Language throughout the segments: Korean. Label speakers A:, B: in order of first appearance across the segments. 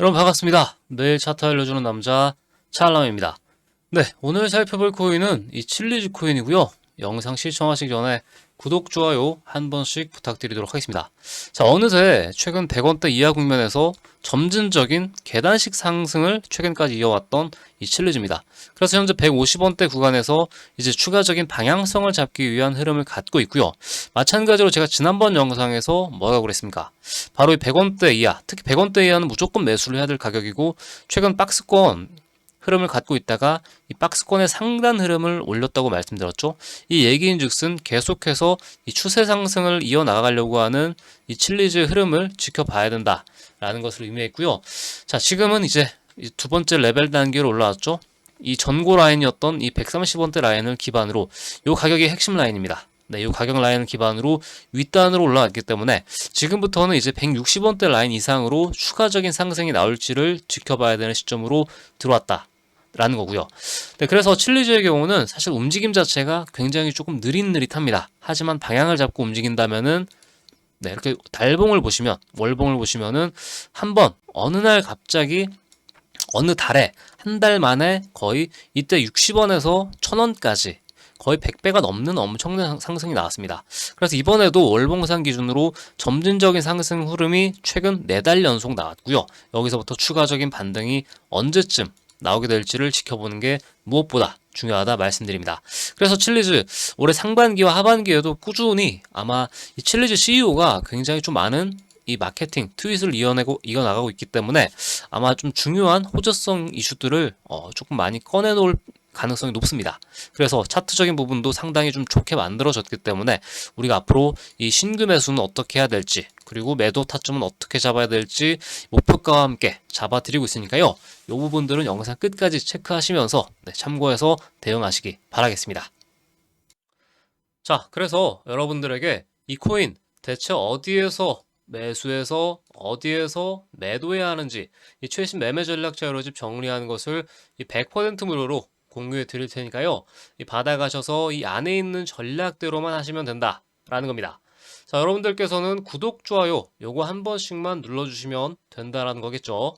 A: 여러분 반갑습니다. 매일 차트 알려주는 남자 찰람입니다. 네, 오늘 살펴볼 코인은 이 칠리즈 코인이고요. 영상 시청하시기 전에 구독, 좋아요 한 번씩 부탁드리도록 하겠습니다. 자, 어느새 최근 100원대 이하 국면에서 점진적인 계단식 상승을 최근까지 이어왔던 이 칠리즈입니다. 그래서 현재 150원대 구간에서 이제 추가적인 방향성을 잡기 위한 흐름을 갖고 있고요. 마찬가지로 제가 지난번 영상에서 뭐라고 그랬습니까? 바로 이 100원대 이하, 특히 100원대 이하는 무조건 매수를 해야 될 가격이고 최근 박스권 흐름을 갖고 있다가 이 박스권의 상단 흐름을 올렸다고 말씀드렸죠. 이 얘기인즉슨 계속해서 이 추세 상승을 이어 나가려고 하는 이 칠리즈의 흐름을 지켜봐야 된다라는 것을 의미했고요. 자, 지금은 이제 이두 번째 레벨 단계로 올라왔죠. 이 전고 라인이었던 이 130원대 라인을 기반으로 이 가격이 핵심 라인입니다. 네, 이 가격 라인을 기반으로 윗단으로 올라왔기 때문에 지금부터는 이제 160원대 라인 이상으로 추가적인 상승이 나올지를 지켜봐야 되는 시점으로 들어왔다. 라는 거고요. 네, 그래서 칠리즈의 경우는 사실 움직임 자체가 굉장히 조금 느릿느릿합니다. 하지만 방향을 잡고 움직인다면은 네, 이렇게 달봉을 보시면 월봉을 보시면은 한 번 어느 날 갑자기 어느 달에 한 달 만에 거의 이때 60원에서 1000원까지 거의 100배가 넘는 엄청난 상승이 나왔습니다. 그래서 이번에도 월봉산 기준으로 점진적인 상승 흐름이 최근 4달 연속 나왔고요. 여기서부터 추가적인 반등이 언제쯤 나오게 될지를 지켜보는 게 무엇보다 중요하다 말씀드립니다. 그래서 칠리즈 올해 상반기와 하반기에도 꾸준히 아마 이 칠리즈 CEO가 굉장히 좀 많은 이 마케팅 트윗을 이어내고 이어나가고 있기 때문에 아마 좀 중요한 호재성 이슈들을 어, 조금 많이 꺼내놓을 가능성이 높습니다. 그래서 차트적인 부분도 상당히 좀 좋게 만들어졌기 때문에 우리가 앞으로 이 신규 매수는 어떻게 해야 될지 그리고 매도 타점은 어떻게 잡아야 될지 목표가와 함께 잡아드리고 있으니까요. 이 부분들은 영상 끝까지 체크하시면서 네, 참고해서 대응하시기 바라겠습니다. 자, 그래서 여러분들에게 이 코인 대체 어디에서 매수해서 어디에서 매도해야 하는지 이 최신 매매 전략 자료집 정리하는 것을 이 100% 무료로 공유해 드릴 테니까요. 이 받아가셔서 이 안에 있는 전략대로만 하시면 된다라는 겁니다. 자, 여러분들께서는 구독, 좋아요 요거 한 번씩만 눌러주시면 된다라는 거겠죠.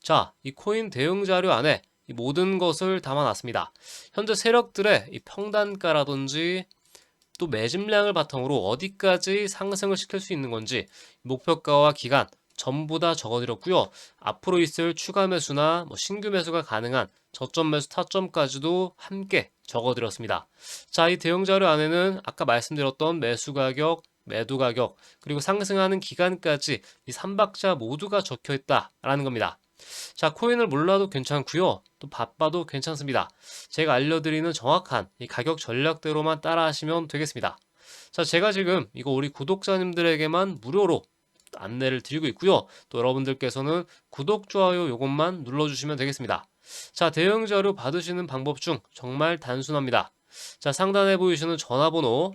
A: 자, 이 코인 대응 자료 안에 이 모든 것을 담아놨습니다. 현재 세력들의 이 평단가라든지 또 매집량을 바탕으로 어디까지 상승을 시킬 수 있는 건지 목표가와 기간 전부 다 적어드렸고요. 앞으로 있을 추가 매수나 뭐 신규 매수가 가능한 저점 매수 타점까지도 함께 적어드렸습니다. 자, 이 대응 자료 안에는 아까 말씀드렸던 매수 가격, 매도 가격, 그리고 상승하는 기간까지 이 3박자 모두가 적혀 있다라는 겁니다. 자, 코인을 몰라도 괜찮고요. 또 바빠도 괜찮습니다. 제가 알려드리는 정확한 이 가격 전략대로만 따라 하시면 되겠습니다. 자, 제가 지금 이거 우리 구독자님들에게만 무료로 안내를 드리고 있고요. 또 여러분들께서는 구독, 좋아요 요것만 눌러주시면 되겠습니다. 자, 대응 자료 받으시는 방법 중 정말 단순합니다. 자, 상단에 보이시는 전화번호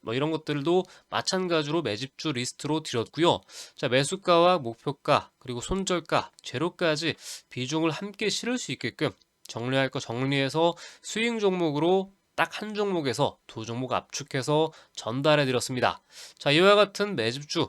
A: 뭐 이런 것들도 마찬가지로 매집주 리스트로 드렸고요. 자, 매수가와 목표가 그리고 손절가, 재료까지 비중을 함께 실을 수 있게끔 정리할 거 정리해서 스윙 종목으로 딱 한 종목에서 두 종목 압축해서 전달해 드렸습니다. 자, 이와 같은 매집주